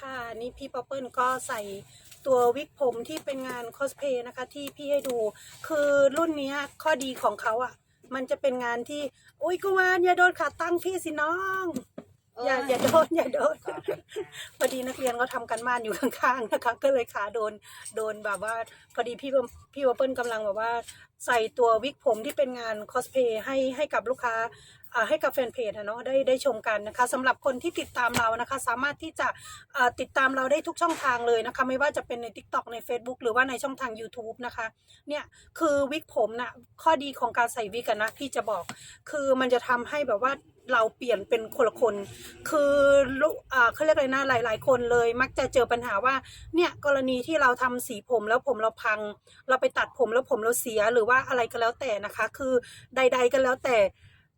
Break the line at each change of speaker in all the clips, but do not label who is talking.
ค่ะนี่พี่ป๊อปเปิลก็ใส่ตัววิกผมที่เป็นงานคอสเพย์นะคะ ที่พี่ให้ดูคือรุ่นเนี้ยข้อดีของเขาอะ มันจะเป็นงานที่ อุ้ยกุมารอย่าโดนขาตั้งพี่สิน้องอย่าอย่าโดนอย่าโดนพอดีนักเรียนก็ทำกันบ้านอยู่ข้างๆนะคะ ก็เลยขาโดนโดนแบบว่า พอดีพี่พี่วอปเปิลกำลังแบบว่าใส่ตัววิกผมที่เป็นงานคอสเพย์ให้ให้กับลูกค้าให้กับแฟนเพจนะเนาะได้ได้ชมกันนะคะสำหรับคนที่ติดตามเรานะคะ สามารถที่จะติดตามเราได้ทุกช่องทางเลยนะคะ ไม่ว่าจะเป็นใน TikTok ใน Facebook หรือว่าในช่องทาง YouTube นะคะ เนี่ยคือวิกผมนะข้อดีของการใส่วิกนะพี่จะบอก คือมันจะทำให้แบบว่าเราเปลี่ยนเป็นคนละคน คือลูกอ่าเขาเรียกอะไรนะหลาย ๆ คนเลย มักจะเจอปัญหาว่าเนี่ยกรณีที่เราทำสีผมแล้วผมเราพัง เราไปตัดผมแล้วผมเราเสียหรือว่าอะไรก็แล้วแต่นะคะ คือใด ๆก็แล้วแต่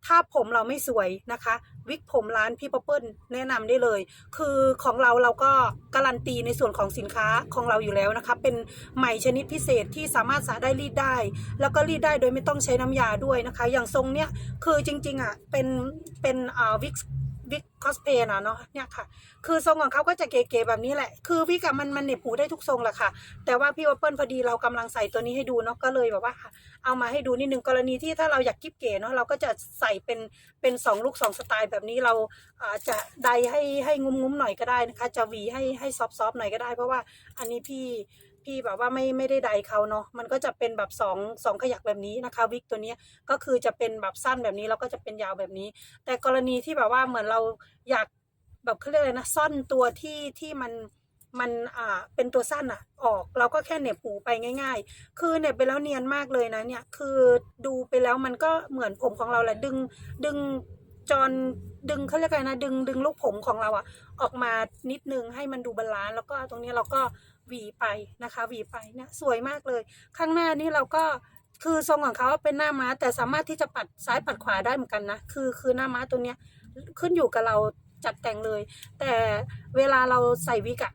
ถ้าผมเราไม่สวยนะคะ วิกผมร้านพี่ป๊อปเปิลแนะนำได้เลย คือของเราเราก็การันตีในส่วนของสินค้าของเราอยู่แล้วนะคะ เป็นไหมชนิดพิเศษที่สามารถสาได้รีดได้ แล้วก็รีดได้โดยไม่ต้องใช้น้ำยาด้วยนะคะ อย่างทรงเนี้ยคือจริงๆอะเป็นเป็นอ่าวิก วิกคอสเพย์นะเนาะเนี่ยค่ะ คือทรงของเขาก็จะเก๋ๆแบบนี้แหละ คือวิกอะมันมันเหน็บหูได้ทุกทรงแหละค่ะ แต่ว่าพี่วอปเปิลพอดีเรากำลังใส่ตัวนี้ให้ดูเนาะก็เลยแบบว่า เอามาให้ดูนิดนึงกรณีที่ถ้าเราอยากกิ๊บเก๋เนาะเราก็จะใส่เป็นเป็นสองลุกสองสไตล์แบบนี้เราอาจะไดให้ให้งุ้มๆหน่อยก็ได้นะคะ จะหวีให้ให้ซอฟซอฟหน่อยก็ได้ เพราะว่าอันนี้พี่ พี่แบบว่าไม่ไม่ได้ไดเขาเนาะมันก็จะเป็นแบบสองสองขยักแบบนี้นะคะ วิกตัวนี้ก็คือจะเป็นแบบสั้นแบบนี้แล้วก็จะเป็นยาวแบบนี้ แต่กรณีที่แบบว่าเหมือนเราอยากแบบเขาเรียกอะไรนะซ่อนตัวที่ที่มันมันอ่าเป็นตัวสั้นอะออกเราก็แค่เหน็บหูไปง่าย ๆ คือเหน็บไปแล้วเนียนมากเลยนะเนี่ยคือดูไปแล้วมันก็เหมือนผมของเราแหละดึงดึงจอนดึงเขาเรียกอะไรนะดึงดึงลูกผมของเราอะออกมานิดนึงให้มันดูบาลานซ์แล้วก็ตรงนี้เราก็ หวีไปนะคะหวีไปเนี่ยสวยมากเลย ข้างหน้านี่เราก็คือทรงของเขาเป็นหน้าม้า แต่สามารถที่จะปัดซ้ายปัดขวาได้เหมือนกันนะคือคือหน้าม้าตัวเนี้ยขึ้นอยู่กับเราจัดแต่งเลย แต่เวลาเราใส่วิกอะ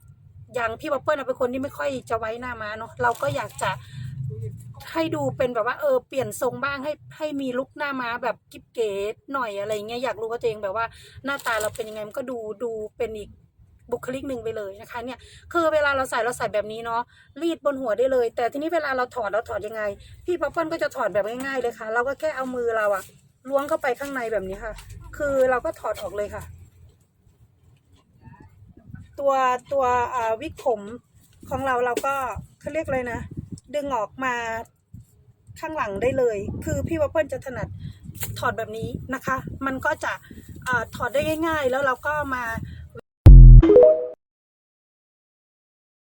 อย่างพี่บ๊อบเปิ้ลเป็นคนที่ไม่ค่อยจะไว้หน้าม้าเนาะเราก็อยากจะให้ดูเป็นแบบว่าเออเปลี่ยนทรงบ้างให้ให้มีลุคหน้าม้าแบบกิ๊บเก๋หน่อยอะไรเงี้ยอยากรู้ว่าตัวเองแบบว่าหน้าตาเราเป็นยังไงมันก็ดูดูเป็นอีก บุคลิกหนึ่งไปเลยนะคะเนี่ยคือเวลาเราใส่เราใส่แบบนี้เนาะรีดบนหัวได้เลย แต่ทีนี้เวลาเราถอดเราถอดยังไง พี่ป๊อปเปิ้ลก็จะถอดแบบง่ายๆเลยค่ะ เราก็แค่เอามือเราอะล้วงเข้าไปข้างในแบบนี้ค่ะ คือเราก็ถอดออกเลยค่ะ ตัวตัววิกผมของเราเราก็เขาเรียกเลยนะ ดึงออกมาข้างหลังได้เลย คือพี่วัปเปิลจะถนัดถอดแบบนี้นะคะ มันก็จะอถอดได้ง่ายๆ แล้วเราก็มา